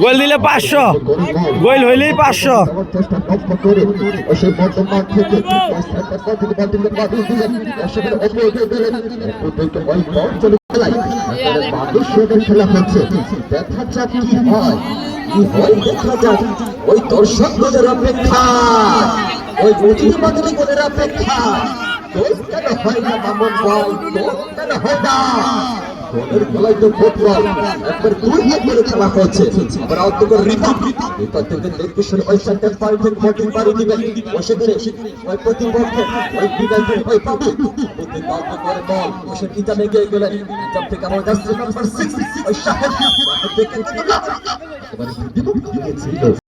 গোল দিলে পাঁচশো গোল হইলেই পাঁচশো। দেখা হয়। হয়। ওই দর্শকদের অপেক্ষা ওই অপেক্ষা হয় হয় গোলের খেলায় তো ফুটবল একবার দুই হাত করে খেলা হচ্ছে আবার করে রিপা রিপা থেকে নির্দিষ্ট ওই সেন্টার পয়েন্ট থেকে বটিং পারি দিবে বসে দিলে ওই প্রতিপক্ষে ওই বিদায় ওই পাবু। বুদ্ধি বল করে বল। বসে কিতা মেগে গেলেন? জব থেকে আমার যাচ্ছে নাম্বার 6 ওই শাহেদ শাহেদ দেখে ছিল